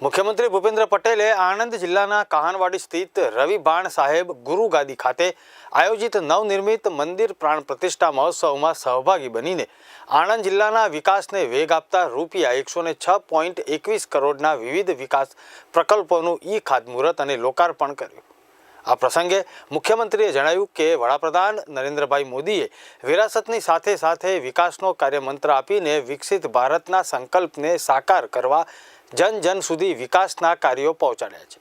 મુખ્યમંત્રી ભૂપેન્દ્ર પટેલે આણંદ જિલ્લાના કહાનવાડી સ્થિત રવિ બાણ સાહેબ ગુરુ ગાદી ખાતે આયોજિત નવનિર્મિત મંદિર પ્રાણ પ્રતિષ્ઠા મહોત્સવમાં સહભાગી બનીને આણંદ જિલ્લાના વિકાસને વેગ આપતા રૂપિયા એકસો ને છ પોઈન્ટ એકવીસ કરોડના વિવિધ વિકાસ પ્રકલ્પોનું ઈ ખાતમુહૂર્ત અને લોકાર્પણ કર્યું. આ પ્રસંગે મુખ્યમંત્રીએ જણાવ્યું કે વડાપ્રધાન નરેન્દ્રભાઈ મોદીએ વિરાસતની સાથે સાથે વિકાસનો કાર્યમંત્ર આપીને વિકસિત ભારતના સંકલ્પને સાકાર કરવા જન જન સુધી વિકાસના કાર્યો પહોંચાડ્યા છે.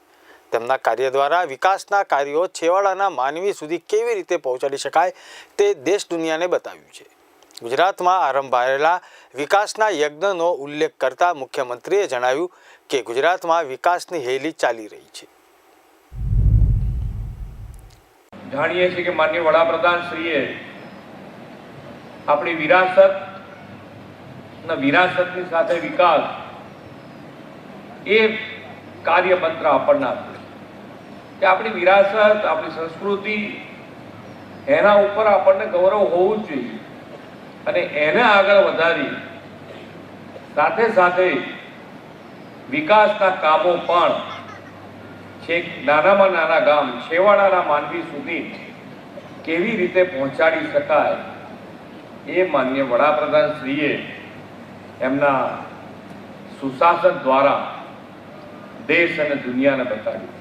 તેમના કાર્ય દ્વારા વિકાસના કાર્યો છેવાડાના માનવી સુધી કેવી રીતે પહોંચાડી શકાય તે દેશ દુનિયાને બતાવ્યું છે. ગુજરાતમાં આરંભાયેલા વિકાસના યજ્ઞનો ઉલ્લેખ કરતા મુખ્યમંત્રીએ જણાવ્યું કે ગુજરાતમાં વિકાસની હેલી ચાલી રહી છે. જાણીએ છીએ કે માન્ય વડાપ્રધાન શ્રીએ આપણી વિરાસત વિરાસતની સાથે વિકાસ એ કાર્ય મંત્ર આપણને આપ્યું કે આપણી વિરાસત, આપણી સંસ્કૃતિ, એના ઉપર આપણને ગૌરવ હોવું જ જોઈએ. અને એને આગળ વધારી સાથે સાથે વિકાસના કામો પણ છેક નાનામાં નાના ગામ, છેવાડાના માનવી સુધી કેવી રીતે પહોંચાડી શકાય એ માન્ય વડાપ્રધાન શ્રીએ એમના સુશાસન દ્વારા દેશ અને દુનિયાને બતાવ્યું